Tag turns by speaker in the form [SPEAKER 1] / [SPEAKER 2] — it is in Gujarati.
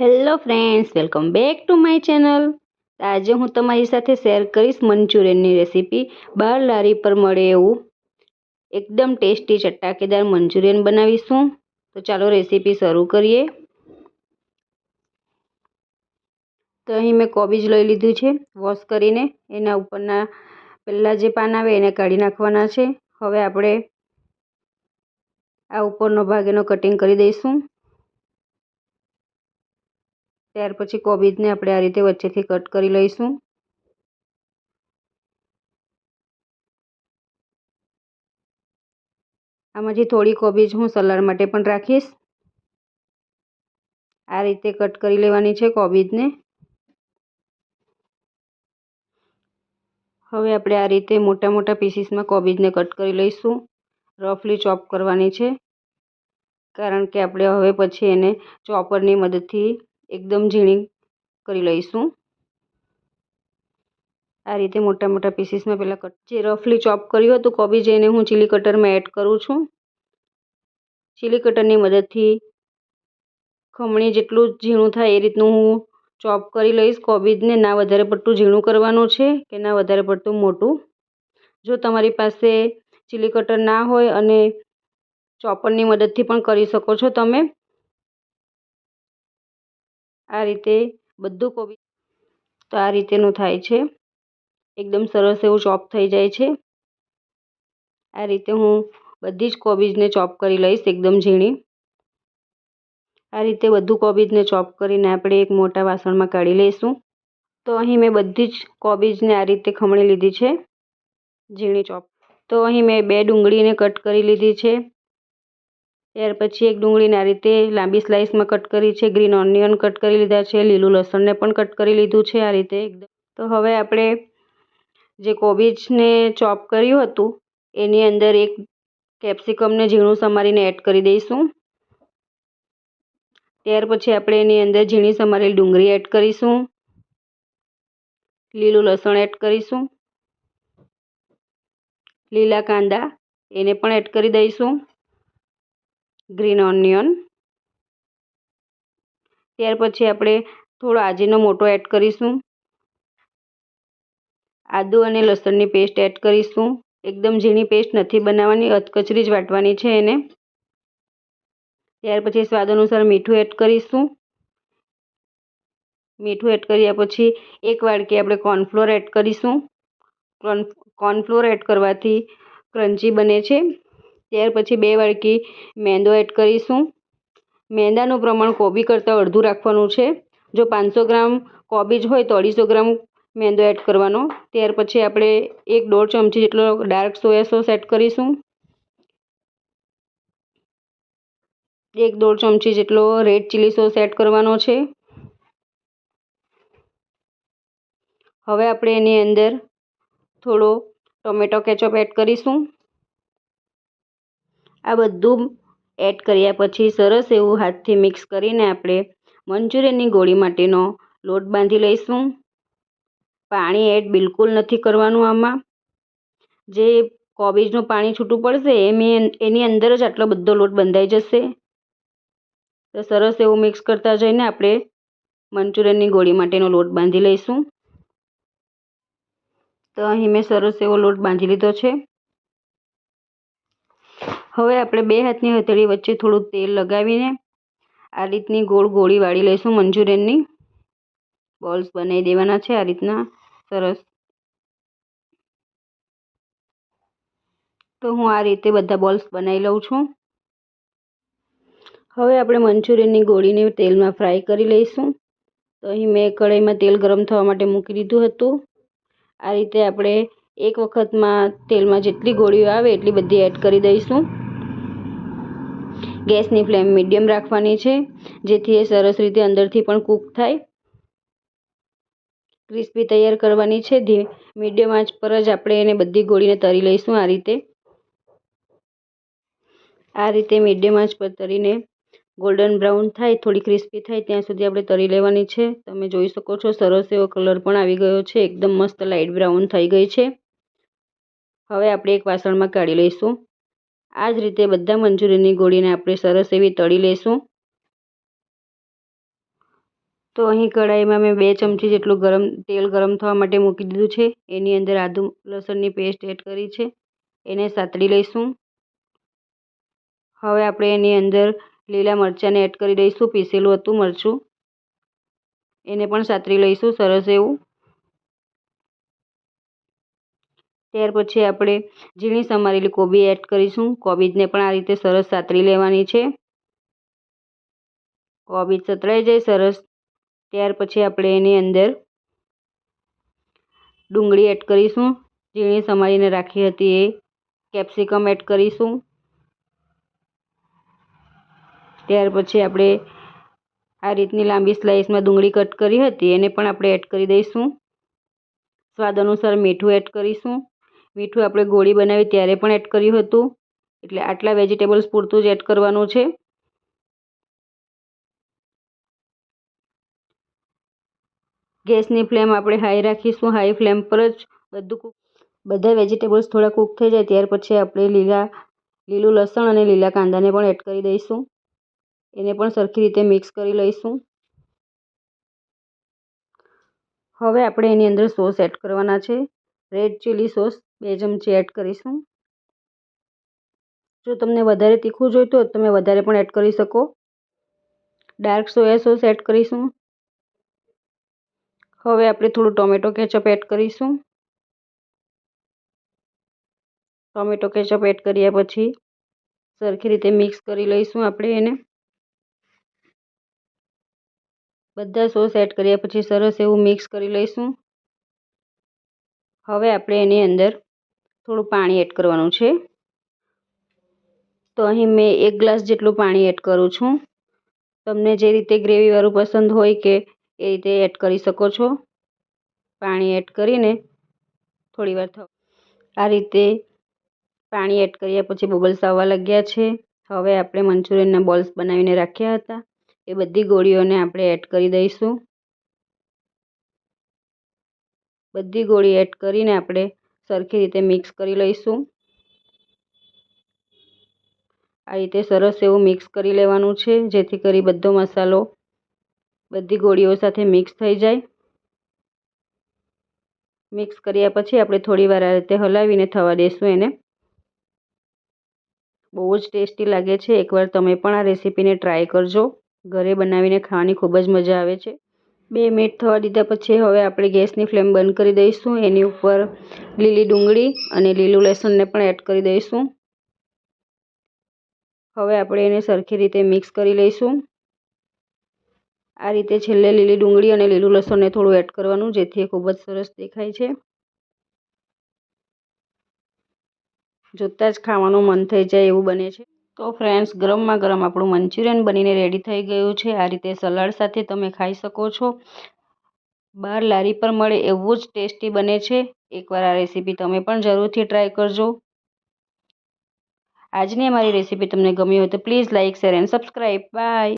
[SPEAKER 1] Hello friends welcome back to my channel આજે હું તમારી સાથે શેર કરીશ મંચુરિયનની રેસીપી બહાર લારી પર મળે એવું. એકદમ ટેસ્ટી ચટાકેદાર મંચુરિયન બનાવીશું. તો ચાલો રેસીપી શરૂ કરીએ. તો અહીં મેં કોબીજ લઈ લીધું છે. વોશ કરીને એના ઉપરના પહેલાં જે પાન આવે એને કાઢી નાખવાના છે. હવે આપણે આ ઉપરનો ભાગ એનો કટિંગ કરી દઈશું. ત્યાર પછી કોબીજને આપણે આ રીતે વચ્ચેથી કટ કરી લઈશું. આમાંથી થોડી કોબીજ હું સલાડ માટે પણ રાખીશ. આ રીતે કટ કરી લેવાની છે કોબીજને. હવે આપણે આ રીતે મોટા મોટા પીસીસમાં કોબીજને કટ કરી લઈશું. રફલી ચોપ કરવાની છે. કારણ કે આપણે હવે પછી એને ચોપરની મદદથી એકદમ ઝીણી કરી લઈશું. આ રીતે મોટા મોટા પીસીસમાં પહેલાં કટ જે રફલી ચોપ કર્યું હતું કોબીજ એને હું ચીલી કટરમાં એડ કરું છું. ચીલી કટરની મદદથી ખમણી જેટલું ઝીણું થાય એ રીતનું હું ચોપ કરી લઈશ. કોબીજને ના વધારે પડતું ઝીણું કરવાનું છે કે ના વધારે પડતું મોટું. જો તમારી પાસે ચીલી કટર ના હોય અને ચોપરની મદદથી પણ કરી શકો છો તમે. આ રીતે બધું કોબી તો આ રીતેનું થાય છે. એકદમ સરસ એવું ચોપ થઈ જાય છે. આ રીતે હું બધી જ કોબીજને ચોપ કરી લઈશ એકદમ ઝીણી. આ રીતે બધું કોબીજને ચોપ કરીને આપણે એક મોટા વાસણમાં કાઢી લઈશું. તો અહીં મેં બધી જ કોબીજને આ રીતે ખમણી લીધી છે. ઝીણી ચોપ. તો અહીં મેં બે ડુંગળીને કટ કરી લીધી છે. ત્યાર પછી એક ડુંગળીને આ રીતે લાંબી સ્લાઇસમાં કટ કરી છે, ગ્રીન ઓનિયન કટ કરી લીધા છે, લીલું લસણને પણ કટ કરી લીધું છે આ રીતે એકદમ. તો હવે આપણે જે કોબીજને ચોપ કર્યું હતું, એની અંદર એક કેપ્સિકમને ઝીણું સમારીને એડ કરી દઈશું. ત્યાર પછી આપણે એની અંદર ઝીણી સમારેલી ડુંગળી એડ કરીશું. લીલું લસણ એડ કરીશું. લીલા કાંદા એને પણ એડ કરી દઈશું. ગ્રીન ઓનિયન ત્યાર પછી આપણે થોડો આજીનો મોટો એડ કરીશું. આદુ અને લસણની પેસ્ટ એડ કરીશું. એકદમ ઝીણી પેસ્ટ નથી બનાવવાની, અધકચરી જ વાટવાની છે એને. ત્યાર પછી સ્વાદ અનુસાર મીઠું એડ કરીશું. મીઠું એડ કર્યા પછી એક વાડકી આપણે કોર્નફ્લોર એડ કરીશું. કોર્ન કોર્નફ્લોર એડ કરવાથી ક્રન્ચી બને છે. ત્યાર પછી બે વાડકી મેંદો એડ કરીશું. મેંદાનું પ્રમાણ કોબી કરતાં અડધું રાખવાનું છે. જો પાંચસો ગ્રામ કોબીજ હોય તો અઢીસો ગ્રામ મેંદો એડ કરવાનો. ત્યાર પછી આપણે એક દોઢ ચમચી જેટલો ડાર્ક સોયા સોસ એડ કરીશું. એક દોઢ ચમચી જેટલો રેડ ચીલી સોસ એડ કરવાનો છે. હવે આપણે એની અંદર થોડો ટોમેટો કેચઅપ એડ કરીશું. આ બધું એડ કર્યા પછી સરસ એવું હાથથી મિક્સ કરીને આપણે મંચુરિયનની ગોળી માટેનો લોટ બાંધી લઈશું. પાણી એડ બિલકુલ નથી કરવાનું આમાં. જે કોબીજનું પાણી છૂટું પડશે એમ એની અંદર જ આટલો બધો લોટ બંધાઈ જશે. તો સરસ એવું મિક્સ કરતા જઈને આપણે મંચુરિયનની ગોળી માટેનો લોટ બાંધી લઈશું. તો અહીં મેં સરસ એવો લોટ બાંધી લીધો છે. હવે આપણે બે હાથની હથેળી વચ્ચે થોડું તેલ લગાવીને આ રીતની ગોળ ગોળી વાળી લઈશું મંચુરિયનની. બોલ્સ બનાવી દેવાના છે આ રીતના. સરસ. તો હું આ રીતે બધા બોલ્સ બનાવી લઉં છું. હવે આપણે મંચુરિયનની ગોળીને તેલમાં ફ્રાય કરી લઈશું. તો અહીં મેં કઢાઈમાં તેલ ગરમ થવા માટે મૂકી દીધું હતું. આ રીતે આપણે એક વખતમાં તેલમાં જેટલી ગોળીઓ આવે એટલી બધી એડ કરી દઈશું. ગેસની ફ્લેમ મીડિયમ રાખવાની છે, જેથી એ સરસ રીતે અંદરથી પણ કૂક થાય. ક્રિસ્પી તૈયાર કરવાની છે મીડિયમ આંચ પર જ આપણે એને બધી ગોળીને તરી લઈશું આ રીતે. આ રીતે મીડિયમ આંચ પર તરીને ગોલ્ડન બ્રાઉન થાય, થોડી ક્રિસ્પી થાય, ત્યાં સુધી આપણે તરી લેવાની છે. તમે જોઈ શકો છો, સરસ એવો કલર પણ આવી ગયો છે, એકદમ મસ્ત લાઇટ બ્રાઉન થઈ ગઈ છે. હવે આપણે એક વાસણમાં કાઢી લઈશું. આ જ રીતે બધા મંચુરિયનની ગોળીને આપણે સરસ એવી તળી લઈશું તો અહીં કઢાઈમાં મેં બે ચમચી જેટલું ગરમ તેલ ગરમ થવા માટે મૂકી દીધું છે. એની અંદર આદુ લસણની પેસ્ટ એડ કરી છે. એને સાતળી લઈશું. હવે આપણે એની અંદર લીલા મરચાંને એડ કરી દઈશું. પીસેલું હતું મરચું. એને પણ સાતરી લઈશું. સરસ એવું. ત્યાર પછી આપણે ઝીણી સમારેલી કોબી એડ કરીશું. કોબીજને પણ આ રીતે સરસ સાતરી લેવાની છે. કોબીજ સતરાઈ જાય સરસ. ત્યાર પછી આપણે એની અંદર ડુંગળી એડ કરીશું. ઝીણી સમારીને રાખી હતી એ. કેપ્સિકમ એડ કરીશું. ત્યાર પછી આપણે આ રીતની લાંબી સ્લાઇસમાં ડુંગળી કટ કરી હતી. એને પણ આપણે એડ કરી દઈશું. સ્વાદ અનુસાર મીઠું એડ કરીશું. મીઠું આપણે ગોળી બનાવી ત્યારે પણ એડ કર્યું હતું. એટલે આટલા વેજીટેબલ્સ પૂરતું જ એડ કરવાનું છે. ગેસની ફ્લેમ આપણે હાઈ રાખીશું. હાઈ ફ્લેમ પર જ બધું કૂક બધા વેજીટેબલ્સ થોડા કૂક થઈ જાય. ત્યાર પછી આપણે લીલા લીલું લસણ અને લીલા કાંદાને પણ એડ કરી દઈશું. એને પણ સરખી રીતે મિક્સ કરી લઈશું. હવે આપણે એની અંદર સોસ એડ કરવાના છે. રેડ ચીલી સોસ બે ચમચી એડ કરીશું. જો તમને વધારે તીખું જોઈતું હોય તો તમે વધારે પણ એડ કરી શકો. ડાર્ક સોયા સોસ એડ કરીશું. હવે આપણે થોડું ટોમેટો કેચઅપ એડ કરીશું. ટોમેટો કેચઅપ એડ કર્યા પછી સરખી રીતે મિક્સ કરી લઈશું આપણે એને. બધા સોસ એડ કર્યા પછી સરસ એવું મિક્સ કરી લઈશું. હવે આપણે એની અંદર થોડું પાણી એડ કરવાનું છે. તો અહીં મેં એક ગ્લાસ જેટલું પાણી એડ કરું છું. તમને જે રીતે ગ્રેવીવાળું પસંદ હોય કે એ રીતે એડ કરી શકો છો. પાણી એડ કરીને થોડીવાર થ આ રીતે પાણી એડ કર્યા પછી બબલ્સ આવવા લાગ્યા છે. હવે આપણે મંચુરિયનના બોલ્સ બનાવીને રાખ્યા હતા. એ બધી ગોળીઓને આપણે એડ કરી દઈશું. બધી ગોળી એડ કરીને આપણે સરખી રીતે મિક્સ કરી લઈશું. આ રીતે સરસ એવું મિક્સ કરી લેવાનું છે, જેથી કરી બધો મસાલો બધી ગોળીઓ સાથે મિક્સ થઈ જાય. મિક્સ કર્યા પછી આપણે થોડી વાર આ રીતે હલાવીને થવા દઈશું એને. બહુ જ ટેસ્ટી લાગે છે. એકવાર તમે પણ આ રેસીપીને ટ્રાય કરજો. ઘરે બનાવીને ખાવાની ખૂબ જ મજા આવે છે. બે મિનિટ થવા દીધા પછી હવે આપણે ગેસની ફ્લેમ બંધ કરી દઈશું. એની ઉપર લીલી ડુંગળી અને લીલું લસણને પણ એડ કરી દઈશું. હવે આપણે એને સરખી રીતે મિક્સ કરી લઈશું. આ રીતે છેલ્લે લીલી ડુંગળી અને લીલું લસણને થોડું એડ કરવાનું, જેથી એ ખૂબ જ સરસ દેખાય છે. જોતાં જ ખાવાનું મન થઈ જાય એવું બને છે. તો ફ્રેન્ડ્સ ગરમમાં ગરમ આપણું મંચુરિયન બનીને રેડી થઈ ગયું છે. આ રીતે સલાડ સાથે તમે ખાઈ શકો છો. બહાર લારી પર મળે એવું જ ટેસ્ટી બને છે. એકવાર આ રેસીપી તમે પણ જરૂરથી ટ્રાય કરજો. આજની અમારી રેસીપી તમને ગમી હોય તો please like share and subscribe bye